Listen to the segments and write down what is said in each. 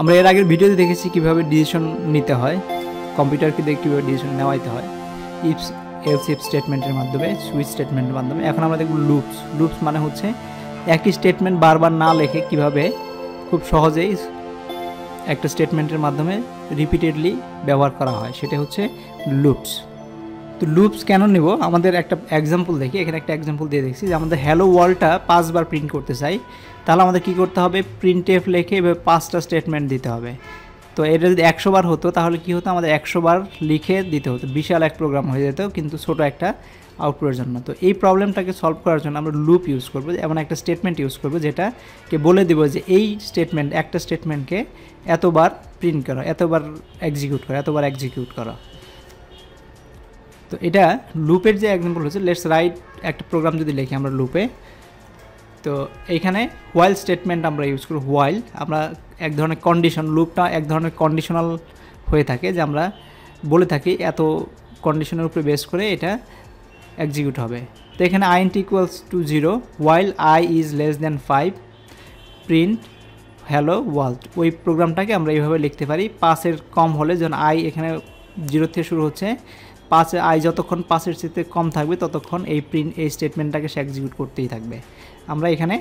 আমরা এর আগের ভিডিওতে দেখেছি কীভাবে ডিসিশন নিতে হয় কম্পিউটারকে দেখে কীভাবে ডিসিশন নেওয়াইতে হয় ইফস এলস ইফ স্টেটমেন্টের মাধ্যমে সুইচ স্টেটমেন্টের মাধ্যমে। এখন আমরা দেখব লুপস লুপস মানে হচ্ছে একই স্টেটমেন্ট বারবার না লেখে কীভাবে খুব সহজেই একটা স্টেটমেন্টের মাধ্যমে রিপিটেডলি ব্যবহার করা হয়। সেটা হচ্ছে লুপস তো লুপস কেন নেব? আমাদের একটা এক্সাম্পল দেখি, এখানে একটা এক্সাম্পল দিয়ে দেখছি যে আমাদের হ্যালো ওয়ার্ল্ডটা পাঁচবার প্রিন্ট করতে চাই। তাহলে আমাদের কী করতে হবে? প্রিন্ট এফ লিখে এভাবে পাঁচটা স্টেটমেন্ট দিতে হবে। তো এটা যদি একশো বার হতো, তাহলে কী হতো? আমাদের একশো বার লিখে দিতে হতো। বিশাল এক প্রোগ্রাম হয়ে যেত, কিন্তু ছোট একটা আউটপুটের জন্য। তো এই প্রবলেমটাকে সলভ করার জন্য আমরা লুপ ইউজ করব, এমন একটা স্টেটমেন্ট ইউজ করব, যেটাকে বলে দেবো যে এই স্টেটমেন্ট একটা স্টেটমেন্টকে এতবার প্রিন্ট করো, এতবার এক্সিকিউট করো, এতবার এক্সিকিউট করো। তো এটা লুপের যে এক্সাম্পল হচ্ছে লেটস রাইট একটা প্রোগ্রাম যদি লিখি আমরা লুপে তো এইখানে হোয়াইল স্টেটমেন্ট আমরা ইউজ করি হোয়াইল আমরা এক ধরনের কন্ডিশন লুপটা এক ধরনের কন্ডিশনাল হয়ে থাকে যে আমরা বলে থাকি এত কন্ডিশনের উপরে বেস করে এটা এক্সিকিউট হবে। তো এখানে int equals to zero while I is less than five print hello world ওই প্রোগ্রামটাকে আমরা এইভাবে লিখতে পারি পাঁচের কম হলে যখন আই এখানে জিরো থেকে শুরু হচ্ছে পাঁচে আই যতক্ষণ পাঁচের চেয়ে কম থাকবে, ততক্ষণ এই প্রিন্ট এই স্টেটমেন্টটাকে সে এক্সিকিউট করতেই থাকবে। আমরা এখানে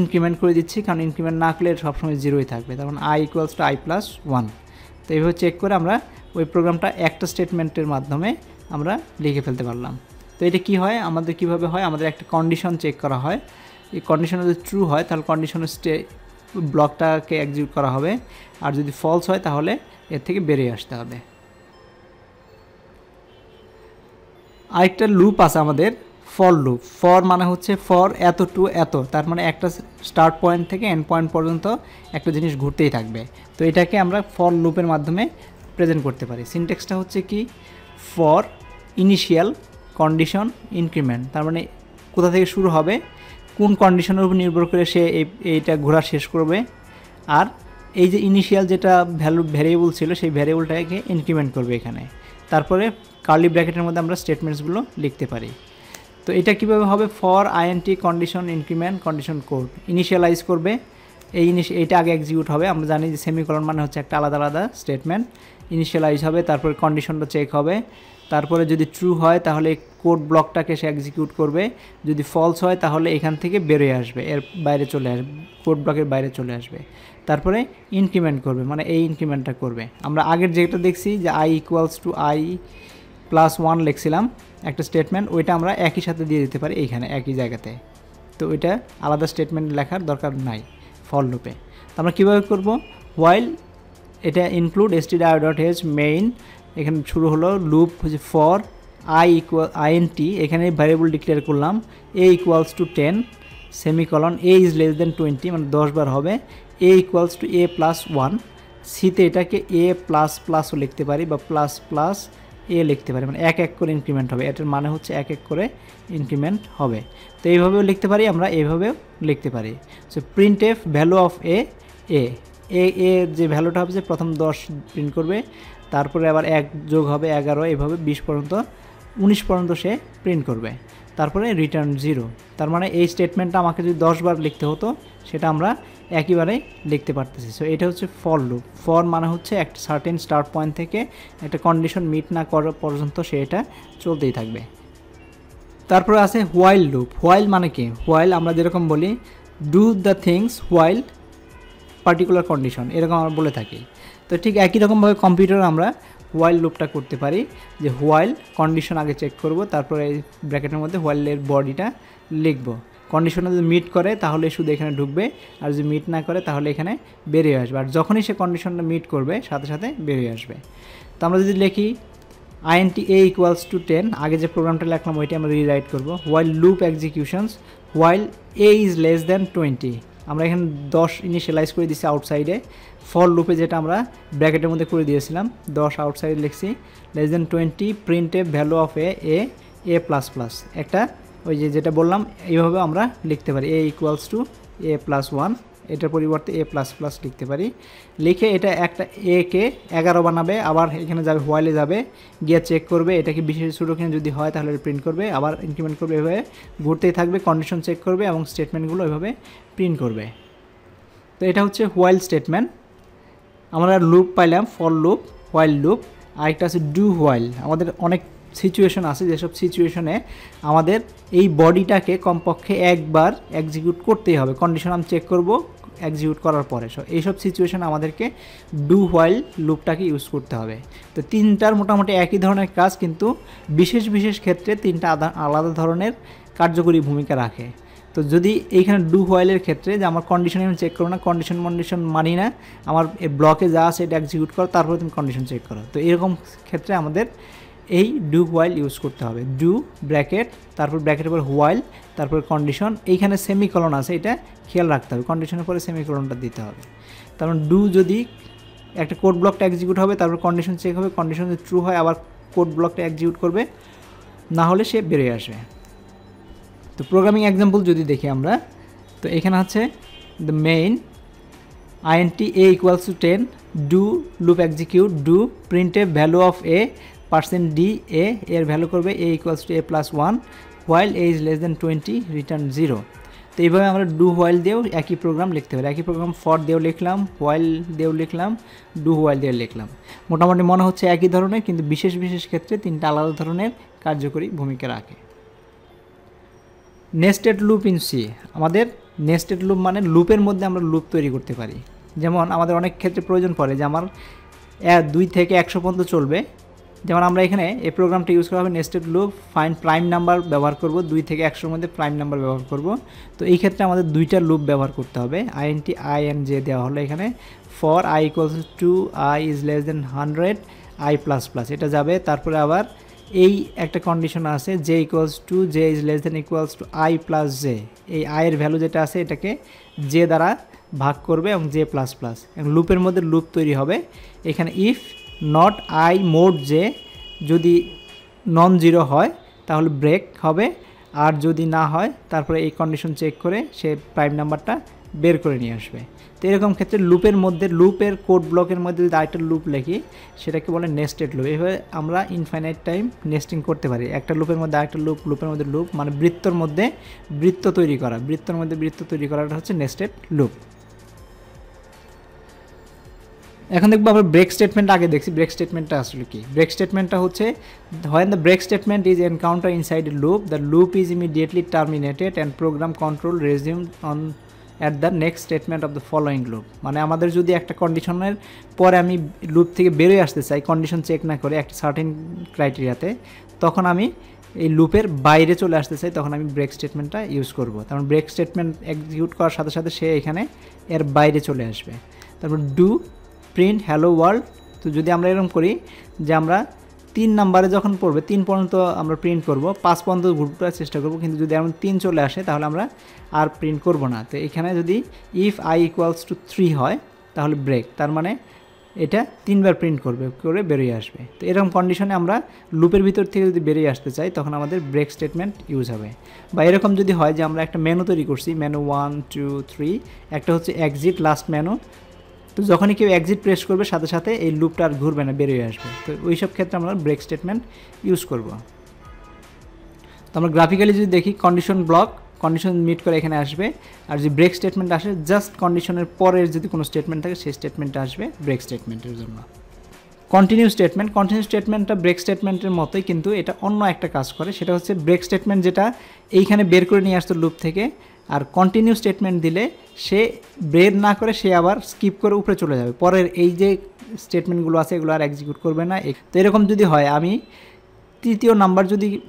ইনক্রিমেন্ট করে দিচ্ছি, কারণ ইনক্রিমেন্ট না করলে সবসময় জিরোই থাকবে। তখন I equals to I plus one তো এইভাবে চেক করে আমরা ওই প্রোগ্রামটা একটা স্টেটমেন্টের মাধ্যমে আমরা লিখে ফেলতে পারলাম। তো এটা কি হয়? আমাদের কীভাবে হয়? আমাদের একটা কন্ডিশন চেক করা হয়। এই কন্ডিশন যদি ট্রু হয়, তাহলে কন্ডিশনের স্টে ব্লকটাকে এক্সিকিউট করা হবে। আর যদি ফলস হয়, তাহলে এর থেকে বেরিয়ে আসতে হবে। আরেকটা লুপ আছে আমাদের ফর লুপ ফর মানে হচ্ছে ফর এত টু এত, তার মানে একটা স্টার্ট পয়েন্ট থেকে এন্ড পয়েন্ট পর্যন্ত একটা জিনিস ঘুরতেই থাকবে। তো এটাকে আমরা ফর লুপের মাধ্যমে প্রেজেন্ট করতে পারি। সিনটেক্সটা হচ্ছে কি? ফর ইনিশিয়াল কন্ডিশন ইনক্রিমেন্ট তার মানে কোথা থেকে শুরু হবে, কোন কন্ডিশনের উপর নির্ভর করে সে এইটা ঘোরা শেষ করবে, আর এই যে ইনিশিয়াল যেটা ভ্যালু ভ্যারিয়েবল ছিল, সেই ভ্যারিয়েবলটাকে ইনক্রিমেন্ট করবে এখানে। তারপরে কার্লি ব্র্যাকেটের মধ্যে আমরা স্টেটমেন্টসগুলো লিখতে পারি। তো এটা কীভাবে হবে? For int condition increment condition code initialise করবে। এই ইনিশ এইটা আগে এক্সিকিউট হবে। আমরা জানি যে সেমিকলন মানে হচ্ছে একটা আলাদা আলাদা স্টেটমেন্ট ইনিশিয়ালাইজ হবে, তারপরে কন্ডিশনটা চেক হবে। তারপরে যদি ট্রু হয়, তাহলে কোড ব্লকটাকে সে এক্সিকিউট করবে। যদি ফলস হয়, তাহলে এখান থেকে বেরোয় আসবে, এর বাইরে চলে আসবে কোড ব্লকের বাইরে চলে আসবে। তারপরে ইনক্রিমেন্ট করবে মানে এই ইনক্রিমেন্টটা করবে। আমরা আগের যেটা দেখছি, যে I equals to I plus one লিখছিলাম, একটা স্টেটমেন্ট ওইটা আমরা একই সাথে দিয়ে দিতে পারি এইখানে, একই জায়গাতে। তো ওইটা আলাদা স্টেটমেন্ট লেখার দরকার নাই ফল লুপে আমরা কীভাবে করব? ওয়াইল এটা include S T dot h main এখানে শুরু হলো লুপ হচ্ছে ফর আই ইকুয়াল আইএনটি এখানে ভ্যারিয়েবল ডিক্লেয়ার করলাম A equals to ten semicolon A is less than twenty মানে দশ বার হবে A equals to A plus one সিতে এটাকে এ প্লাস প্লাসও লিখতে পারি বা প্লাস প্লাস এ লিখতে পারি মানে এক এক করে ইনক্রিমেন্ট হবে, এটার মানে হচ্ছে এক এক করে ইনক্রিমেন্ট হবে। তো এইভাবেও লিখতে পারি, আমরা এইভাবেও লিখতে পারি। So print F value of A A A এর যে ভ্যালুটা হবে যে প্রথম দশ প্রিন্ট করবে, তারপরে আবার এক যোগ হবে এগারো, এভাবে বিশ পর্যন্ত, উনিশ পর্যন্ত সে প্রিন্ট করবে। তারপরে রিটার্ন জিরো তার মানে এই স্টেটমেন্টটা আমাকে যদি দশবার লিখতে হতো, সেটা আমরা একইবারে লিখতে পারতেছি। সো এটা হচ্ছে ফর লুপ ফর মানে হচ্ছে একটা সার্টেন স্টার্ট পয়েন্ট থেকে একটা কন্ডিশন মিট না করা পর্যন্ত সে এটা চলতেই থাকবে। তারপরে আছে হোয়াইল লুপ হোয়াইল মানে কি? হোয়াইল আমরা যেরকম বলি do the things while particular condition এরকম আমরা বলে থাকি। তো ঠিক একই রকমভাবে কম্পিউটার আমরা হোয়াইল লুপটা করতে পারি, যে হোয়াইল কন্ডিশন আগে চেক করব, তারপরে এই ব্র্যাকেটের মধ্যে হোয়াইলের বডিটা লিখব। কন্ডিশনে যদি মিট করে, তাহলে শুধু এখানে ঢুকবে, আর যদি মিট না করে, তাহলে এখানে বেরিয়ে আসবে। আর যখনই সে কন্ডিশনটা মিট করবে, সাথে সাথে বেরিয়ে আসবে। তো আমরা যদি লিখি int A equals to ten আগে যে প্রোগ্রামটা লিখলাম ওইটা আমরা রিরাইট করব। While loop executions while A is less than twenty আমরা এখানে দশ ইনিশিয়ালাইজ করে দিচ্ছি আউটসাইডে ফল রূপে যেটা আমরা ব্র্যাকেটের মধ্যে করে দিয়েছিলাম, দশ আউটসাইড লিখছি less than twenty প্রিন্টে value of A A A plus plus একটা ওই যে যেটা বললাম, এইভাবে আমরা লিখতে পারি A equals to A plus one এটার পরিবর্তে এ প্লাস প্লাস লিখতে পারি। লিখে এটা একটা এ কে এগারো বানাবে, আবার এখানে যাবে হোয়াইলে যাবে, গিয়ে চেক করবে, এটা কি বিশেষ ছোটোখানে যদি হয় তাহলে প্রিন্ট করবে, আবার ইনক্রিমেন্ট করবে এভাবে, ঘুরতেই থাকবে কন্ডিশন চেক করবে এবং স্টেটমেন্টগুলো এভাবে প্রিন্ট করবে। তো এটা হচ্ছে হোয়াইল স্টেটমেন্ট আমরা লুপ পাইলাম ফর লুপ হোয়াইল লুপ আরেকটা আছে ডু হোয়াইল আমাদের অনেক সিচুয়েশন আছে, যেসব সিচুয়েশনে আমাদের এই বডিটাকে কমপক্ষে একবার এক্সিকিউট করতেই হবে। কন্ডিশন আমি চেক করব এক্সিকিউট করার পরে। সো এইসব সিচুয়েশন আমাদেরকে ডু হোয়াইল লুপটাকে ইউজ করতে হবে। তো তিনটার মোটামুটি একই ধরনের কাজ, কিন্তু বিশেষ বিশেষ ক্ষেত্রে তিনটা আলাদা ধরনের কার্যকরী ভূমিকা রাখে। তো যদি এইখানে ডু হোয়াইলের ক্ষেত্রে যে আমার কন্ডিশন আমি চেক করো না কন্ডিশন কন্ডিশন মানি না, আমার ব্লকে যা আছে এটা এক্সিকিউট করো, তারপরে তুমি কন্ডিশন চেক করো। তো এরকম ক্ষেত্রে আমাদের এই ডু হোয়াইল ইউজ করতে হবে। ডু, ব্র্যাকেট, তারপর ব্র্যাকেটের পর হোয়াইল তারপর কন্ডিশন এইখানে সেমিকলন আছে, এটা খেয়াল রাখতে হবে। কন্ডিশনের পরে সেমিকলনটা দিতে হবে। তারপর ডু যদি একটা কোড ব্লকটা এক্সিকিউট হবে, তারপর কন্ডিশন চেক হবে কন্ডিশন যদি ট্রু হয়, আবার কোড ব্লকটা এক্সিকিউট করবে, না হলে সে বেরিয়ে আসবে। তো প্রোগ্রামিং এক্সাম্পল যদি দেখি আমরা, তো এখানে হচ্ছে the main int A equals to ten do loop execute do print A value of A percent D A, এর ভ্যালু করবে A equals to A plus one while A is less than twenty return zero তো এইভাবে আমরা do while দিয়েও একই programme লিখতে পারি। একই প্রোগ্রাম ফর দিয়েও লিখলাম হোয়াইল দিয়েও লিখলাম ডু হোয়াইল দিয়ে লিখলাম। মোটামুটি মনে হচ্ছে একই ধরনের, কিন্তু বিশেষ বিশেষ ক্ষেত্রে তিনটা আলাদা ধরনের কার্যকরী ভূমিকা রাখে। নেস্টেড লুপ ইন সি আমাদের নেস্টেড লুপ মানে লুপের মধ্যে আমরা লুপ তৈরি করতে পারি। যেমন আমাদের অনেক ক্ষেত্রে প্রয়োজন পড়ে যে আমার দুই থেকে একশো পর্যন্ত চলবে যেমন আমরা এখানে এই প্রোগ্রামটা ইউজ করা হবে nested loop find prime number ব্যবহার করব, দুই থেকে একশোর মধ্যে প্রাইম নাম্বার ব্যবহার করব। তো এই ক্ষেত্রে আমাদের দুইটা লুপ ব্যবহার করতে হবে। আইএনটি আই এন জে দেওয়া হলো এখানে। For I equals to I is less than hundred I plus plus এটা যাবে। তারপরে আবার এই একটা কন্ডিশন আছে J equals to J is less than equals to I plus J এই আয়ের ভ্যালু যেটা আছে, এটাকে জে দ্বারা ভাগ করবে এবং জে প্লাস প্লাস এবং লুপের মধ্যে লুপ তৈরি হবে। এখানে if not I mod J যদি নন জিরো হয়, তাহলে ব্রেক হবে। আর যদি না হয়, তারপরে এই কন্ডিশন চেক করে সে প্রাইম নাম্বারটা বের করে নিয়ে আসবে। তো এরকম ক্ষেত্রে লুপের মধ্যে লুপের কোড ব্লকের মধ্যে যদি আরেকটা লুপ লিখি, সেটাকে বলে নেস্টেড লুপ এইভাবে আমরা ইনফাইনাইট টাইম নেস্টিং করতে পারি। একটা লুপের মধ্যে আরেকটা লুপ লুপের মধ্যে লুপ মানে বৃত্তর মধ্যে বৃত্ত তৈরি করা। বৃত্তর মধ্যে বৃত্ত তৈরি করাটা হচ্ছে নেস্টেড লুপ এখন দেখব আমরা ব্রেক স্টেটমেন্ট আগে দেখছি। ব্রেক স্টেটমেন্টটা আসলে কি? ব্রেক স্টেটমেন্টটা হচ্ছে when the break statement is encounter inside loop the loop is immediately terminated and program control resume on at the next statement of the following loop মানে আমাদের যদি একটা কন্ডিশনের পরে আমি লুপ থেকে বেরোয় আসতে চাই কন্ডিশন চেক না করে একটা সার্টেন ক্রাইটেরিয়াতে তখন আমি এই লুপের বাইরে চলে আসতে চাই, তখন আমি ব্রেক স্টেটমেন্টটা ইউজ করব। তারপর ব্রেক স্টেটমেন্ট এক্সিকিউট করার সাথে সাথে সে এখানে এর বাইরে চলে আসবে। তারপর ডু প্রিন্ট হ্যালো ওয়ার্ল্ড তো যদি আমরা এরকম করি যে আমরা তিন নাম্বারে যখন পড়বে, তিন পর্যন্ত আমরা প্রিন্ট করব, পাঁচ পর্যন্ত ঘুরতে চেষ্টা করব, কিন্তু যদি এমন তিন চলে আসে, তাহলে আমরা আর প্রিন্ট করব না। তো এখানে যদি if I equals to three হয়, তাহলে ব্রেক তার মানে এটা তিনবার প্রিন্ট করবে, করে বেরিয়ে আসবে। তো এরকম কন্ডিশনে আমরা লুপের ভিতর থেকে যদি বেরিয়ে আসতে চাই, তখন আমাদের ব্রেক স্টেটমেন্ট ইউজ হবে। বা এরকম যদি হয় যে আমরা একটা মেনু তৈরি করছি মেনু ওয়ান টু থ্রি একটা হচ্ছে এক্সিট লাস্ট মেনু তো যখনই কেউ এক্সিট প্রেস করবে, সাথে সাথে এই লুপটা আর ঘুরবে না, বেরিয়ে আসবে। তো ওই সব ক্ষেত্রে আমরা ব্রেক স্টেটমেন্ট ইউজ করব। তো আমরা গ্রাফিক্যালি যদি দেখি কন্ডিশন ব্লক কন্ডিশন মিট করে এখানে আসবে। আর যদি ব্রেক স্টেটমেন্ট আসে জাস্ট কন্ডিশনের পরের যদি কোনো স্টেটমেন্ট থাকে, সেই স্টেটমেন্টটা আসবে ব্রেক স্টেটমেন্টের জন্য। কন্টিনিউ স্টেটমেন্ট কন্টিনিউ স্টেটমেন্টটা ব্রেক স্টেটমেন্টের মতোই, কিন্তু এটা অন্য একটা কাজ করে। সেটা হচ্ছে ব্রেক স্টেটমেন্ট যেটা এইখানে বের করে নিয়ে আসতো লুপ থেকে আর কন্টিনিউ স্টেটমেন্ট দিলে সে বের না করে সে আবার স্কিপ করে উপরে চলে যাবে। পরের এই যে স্টেটমেন্টগুলো আছে এগুলো আর এক্সিকিউট করবে না। তো এরকম যদি হয়, আমি তৃতীয় নাম্বার যদি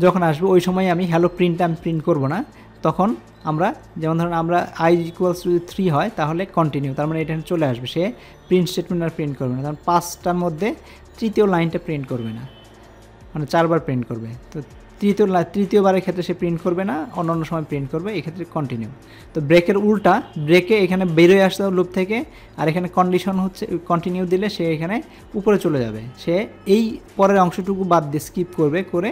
যখন আসবে, ওই সময় আমি হ্যালো প্রিন্ট আমি প্রিন্ট করব না। তখন আমরা, যেমন ধরুন আমরা আই ইকুয়ালস যদি থ্রি হয়, তাহলে কন্টিনিউ তার মানে এটা চলে আসবে। সে প্রিন্ট স্টেটমেন্ট আর প্রিন্ট করবে না। কারণ পাঁচটার মধ্যে তৃতীয় লাইনটা প্রিন্ট করবে না। মানে চারবার প্রিন্ট করবে। তো তৃতীয় তৃতীয়বারের ক্ষেত্রে সে প্রিন্ট করবে না অন্য অন্য সময় প্রিন্ট করবে এক্ষেত্রে কন্টিনিউ তো ব্রেকের উল্টা ব্রেকে এখানে বেরোয় আসতে হবে লুপ থেকে, আর এখানে কন্ডিশন হচ্ছে কন্টিনিউ দিলে সে এখানে উপরে চলে যাবে। সে এই পরের অংশটুকু বাদ দিয়ে স্কিপ করবে, করে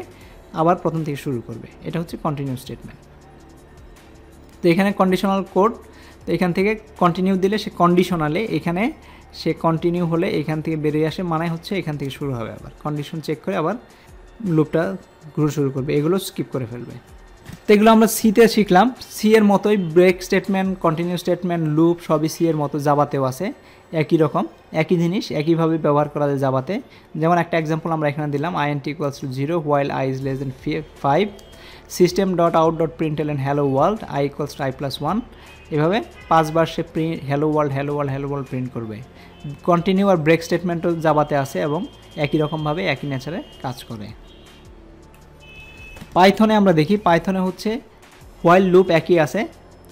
আবার প্রথম থেকে শুরু করবে। এটা হচ্ছে কন্টিনিউ স্টেটমেন্ট তো এখানে কন্ডিশনাল কোড তো এখান থেকে কন্টিনিউ দিলে সে কন্ডিশনালে এখানে সে কন্টিনিউ হলে এখান থেকে বেরিয়ে আসে মানে হচ্ছে এখান থেকে শুরু হবে আবার। কন্ডিশন চেক করে আবার লুপটা ঘুরে শুরু করবে। এগুলো স্কিপ করে ফেলবে। তো এগুলো আমরা সিতে শিখলাম। সি এর মতোই break statement continue statement loop সবই সি এর মতো জাবাতেও আছে। একই রকম, একই জিনিস, একইভাবে ব্যবহার করা যায় জাবাতে। যেমন একটা এক্সাম্পল আমরা এখানে দিলাম I N T equals to zero while I is less than five system dot out dot print LN hello world I equals to I plus one এভাবে পাঁচবার সে print hello world hello world hello world print করবে। Continue আর break স্টেটমেন্টও জাবাতে আছে এবং একই রকমভাবে একই নেচারে কাজ করে। পাইথনে আমরা দেখি পাইথনে হচ্ছে হোয়াইল লুপ একই আছে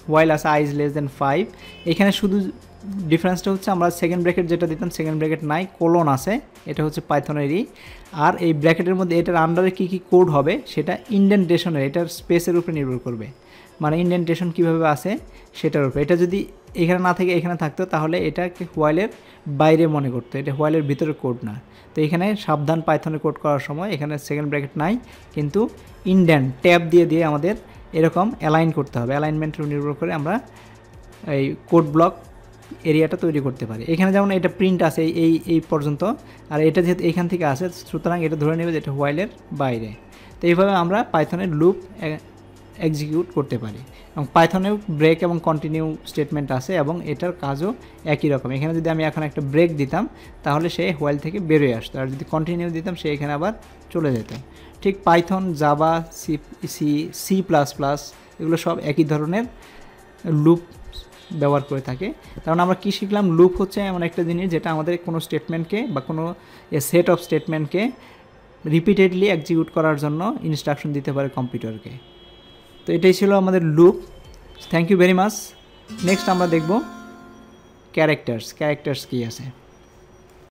হোয়াইল আছে আইজ লেস দেন ফাইভ এখানে শুধু ডিফারেন্সটা হচ্ছে আমরা সেকেন্ড ব্র্যাকেট যেটা দিতাম সেকেন্ড ব্র্যাকেট নাই কোলন আছে, এটা হচ্ছে পাইথনেরই আর এই ব্র্যাকেটের মধ্যে এটার আন্ডারে কী কী কোড হবে, সেটা ইন্ডেন্টেশনের এটার স্পেসের উপরে নির্ভর করবে। মানে ইন্ডেন্টেশন কীভাবে আছে সেটার উপরে। এটা যদি এখানে না থেকে এখানে থাকতো, তাহলে এটাকে হোয়াইলের বাইরে মনে করতো। এটা হোয়াইলের ভিতরে কোড না। তো এখানে সাবধান পাইথনে কোড করার সময় এখানে সেকেন্ড ব্র্যাকেট নাই, কিন্তু ইন্ডেন্ট ট্যাব দিয়ে দিয়ে আমাদের এরকম অ্যালাইন করতে হবে। অ্যালাইনমেন্টের নির্ভর করে আমরা এই কোড ব্লক এরিয়াটা তৈরি করতে পারি। এখানে যেমন এটা প্রিন্ট আছে এই এই পর্যন্ত, আর এটা যেহেতু এখান থেকে আসে সুতরাং এটা ধরে নেবে যে এটা হোয়াইলের বাইরে। তো এইভাবে আমরা পাইথনের লুপ এক্সিকিউট করতে পারি। এবং পাইথনেও ব্রেক এবং কন্টিনিউ স্টেটমেন্ট আছে এবং এটার কাজও একই রকম। এখানে যদি আমি এখন একটা ব্রেক দিতাম, তাহলে সে হোয়াইল থেকে বেরোয় আসতো। আর যদি কন্টিনিউ দিতাম, সে এখানে আবার চলে যেত। ঠিক Python Java C C C plus plus এগুলো সব একই ধরনের লুপ ব্যবহার করে থাকে। কারণ আমরা কী শিখলাম? লুপ হচ্ছে এমন একটা জিনিস যেটা আমাদের কোনো স্টেটমেন্টকে বা কোনো সেট অফ স্টেটমেন্টকে রিপিটেডলি এক্সিকিউট করার জন্য ইনস্ট্রাকশন দিতে পারে কম্পিউটারকে তো এটাই ছিল আমাদের loop thank you very much next আমরা দেখব ক্যারেক্টার্স ক্যারেক্টার্স কী আছে?